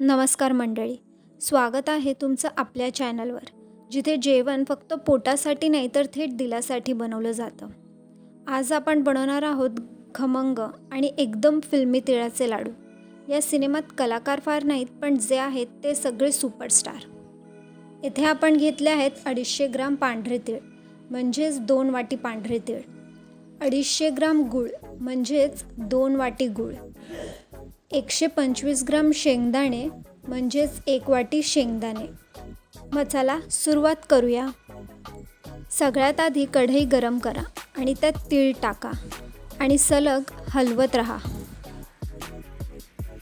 नमस्कार मंडळी स्वागत आहे तुमचं आपल्या चॅनलवर जिथे जेवण फक्त पोटासाठी नाही तर थेट दिलासाठी बनवलं जातं. आज आपण बनवणार आहोत खमंग आणि एकदम फिल्मी तिळाचे लाडू. या सिनेमात कलाकार फार नाहीत पण जे आहेत ते सगळे सुपरस्टार. येथे आपण घेतले आहेत अडीचशे ग्राम पांढरे तीळ म्हणजेच दोन वाटी पांढरे तीळ. अडीचशे ग्राम गूळ म्हणजेच दोन वाटी गूळ. एकशे पंचवीस ग्राम शेंगदाणे म्हणजेच एक वाटी शेंगदाणे. मसाला सुरुवात करूया. सगळ्यात आधी कढई गरम करा आणि त्यात तीळ टाका आणि सलग हलवत राहा.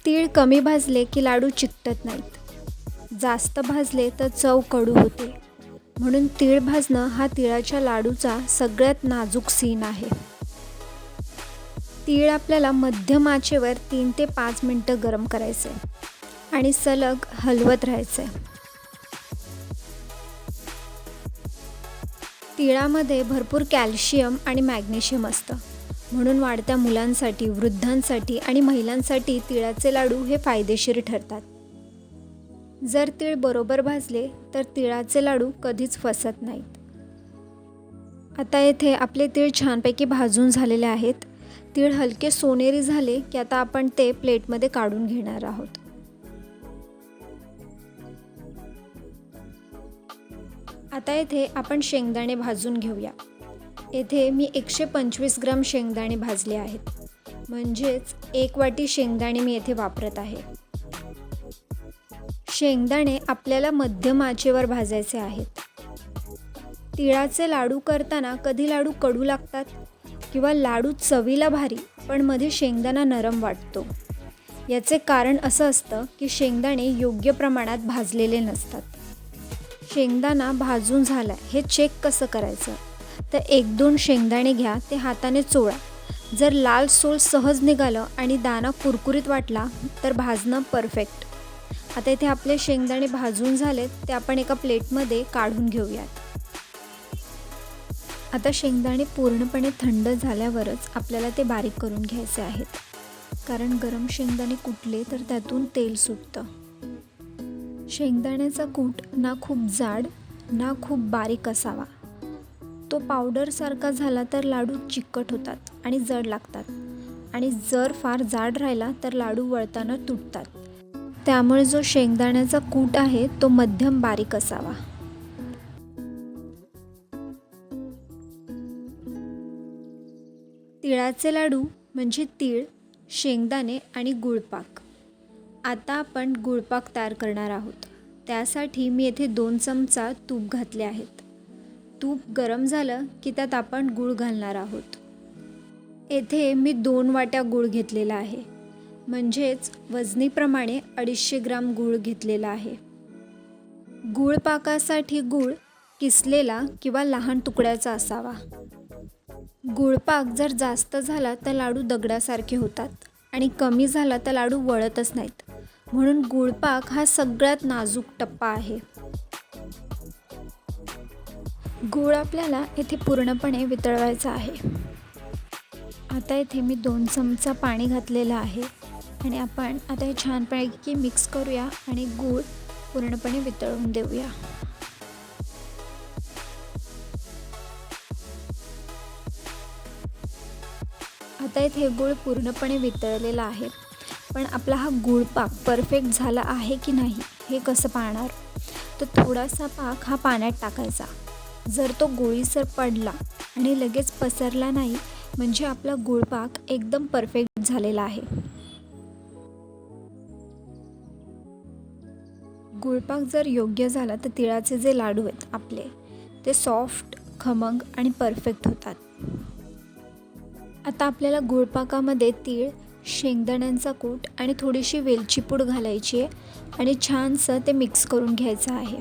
तीळ कमी भाजले की लाडू चिकटत नाहीत. जास्त भाजले तर चव कडू होते. म्हणून तीळ भाजणं हा तिळाच्या लाडूचा सगळ्यात नाजूक सीन आहे. तीळ आपल्याला मध्यम आचेवर तीन ते पाच मिनटं गरम करायचे आणि सलग हलवत राहायचे तिळामध्ये भरपूर कॅल्शियम आणि मॅग्नेशियम असतं. म्हणून वाढत्या मुलांसाठी वृद्धांसाठी आणि महिलांसाठी तिळाचे लाडू हे फायदेशीर ठरतात. जर तीळ बरोबर भाजले तर तिळाचे लाडू कधीच फसत नाहीत. आता येथे आपले तीळ छानपैकी भाजून झालेले आहेत. तीळ हलके सोनेरी झाले की आता आपण ते प्लेटमध्ये काढून घेणार आहोत. आता येथे आपण शेंगदाणे भाजून घेऊया. येथे मी एकशे पंचवीस ग्राम शेंगदाणे भाजले आहेत. म्हणजेच एक वाटी शेंगदाणे मी येथे वापरत आहे. शेंगदाणे आपल्याला मध्यम आचेवर भाजायचे आहेत. तिळाचे लाडू करताना कधी लाडू कडू लागतात? किंवा लाडू चवीला भारी पण मध्ये शेंगदाणा नरम वाटतो. याचे कारण असं असतं की शेंगदाणे योग्य प्रमाणात भाजलेले नसतात. शेंगदाणा भाजून झाला हे चेक कसं करायचं? तर एक दोन शेंगदाणे घ्या ते हाताने चोळा. जर लाल सोल सहज निघालं आणि दाणा कुरकुरीत वाटला तर भाजणं परफेक्ट आता इथे आपले शेंगदाणे भाजून झालेत ते आपण एका प्लेटमध्ये काढून घेऊयात. आता शेंगदाणे पूर्णपणे थंड झाल्यावरच आपल्याला ते बारीक करून घ्यायचे आहेत. कारण गरम शेंगदाणे कुटले तर त्यातून तेल सुटतं. शेंगदाण्याचा कूट ना खूप जाड ना खूप बारीक असावा. तो पावडरसारखा झाला तर लाडू चिकट होतात आणि जड लागतात. आणि जर फार जाड राहिला तर लाडू वळताना तुटतात. त्यामुळे जो शेंगदाण्याचा कूट आहे तो मध्यम बारीक असावा. तिळाचे लाडू म्हणजे तीळ शेंगदाणे आणि गुळपाक. आता आपण गुळपाक तयार करणार आहोत. त्यासाठी मी येथे दोन चमचा तूप घातले आहेत. तूप गरम झालं की त्यात आपण गूळ घालणार आहोत. येथे मी दोन वाट्या गूळ घेतलेला आहे. म्हणजेच वजनीप्रमाणे अडीचशे ग्राम गूळ घेतलेला आहे. गूळ पाकासाठी गूळ किसलेला किंवा लहान तुकड्याचा असावा. गुळपाक जर जास्त झाला तर लाडू दगडासारखे होतात आणि कमी झाला तर लाडू वळतच नाहीत. म्हणून गुळपाक हा सगळ्यात नाजूक टप्पा आहे. गूळ आपल्याला येथे पूर्णपणे वितळवायचा आहे. आता येथे मी दोन चमचा पाणी घातलेलं आहे आणि आपण आता हे छानपैकी मिक्स करूया आणि गूळ पूर्णपणे वितळून देऊया. आता इथे गूळ पूर्णपणे वितळलेला आहे. पण आपला हा गुळपाक परफेक्ट झाला आहे की नाही हे कसं पाहणार? तर थोडासा पाक हा पाण्यात टाकायचा. जर तो गोळीसर पडला आणि लगेच पसरला नाही म्हणजे आपला गुळपाक एकदम परफेक्ट झालेला आहे. गुळपाक जर योग्य झाला तर तिळाचे जे लाडू आहेत आपले ते सॉफ्ट खमंग आणि परफेक्ट होतात. आता आपल्याला गुळपाकामध्ये तीळ शेंगदाण्यांचा कूट आणि थोडीशी वेलची पूड घालायची आहे आणि छानसं ते मिक्स करून घ्यायचं आहे.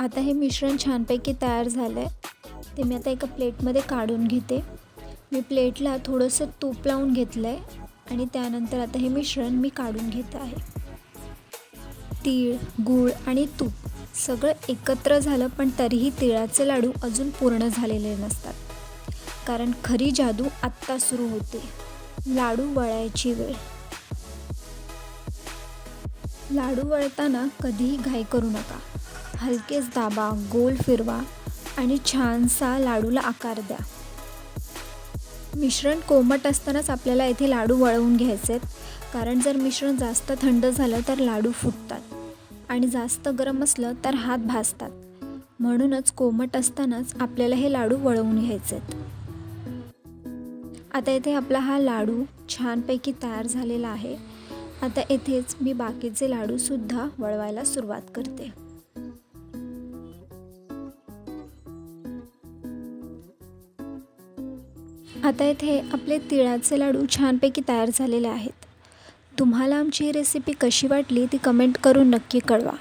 आता हे मिश्रण छानपैकी तयार झालं आहे ते मी आता एका प्लेटमध्ये काढून घेते. मी प्लेटला थोडंसं तूप लावून घेतलं आहे आणि त्यानंतर आता हे मिश्रण मी काढून घेत आहे. तीळ गूळ आणि तूप सगळं एकत्र झालं पण तरीही तिळाचे लाडू अजून पूर्ण झालेले नसतात. कारण खरी जादू आत्ता सुरू होते. लाडू वळायची वेळ. लाडू वळताना कधीही घाई करू नका. हलकेच दाबा गोल फिरवा आणि छानसा लाडूला आकार द्या. मिश्रण कोमट असतानाच आपल्याला येथे लाडू वळवून घ्यायचे आहेत कारण जर मिश्रण जास्त थंड झालं तर लाडू फुटतात. आणि जास्त गरम असलं तर हात भाजतात. म्हणूनच कोमट असतानाच आपल्याला हे लाडू वळवून घ्यायचे आहेत. आता इथे आपला हा लाडू छानपैकी तयार झालेला आहे. आता येथेच मी बाकीचे लाडूसुद्धा वळवायला सुरुवात करते. आता इथे आपले तिळाचे लाडू छानपैकी तयार झालेले आहेत. तुम्हाला आमची ही रेसिपी कशी वाटली ती कमेंट करून नक्की कळवा.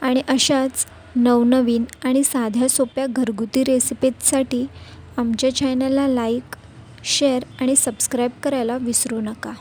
आणि अशाच नवनवीन आणि साध्या सोप्या घरगुती रेसिपीजसाठी आमच्या चॅनलला लाईक शेअर आणि सबस्क्राईब करायला विसरू नका.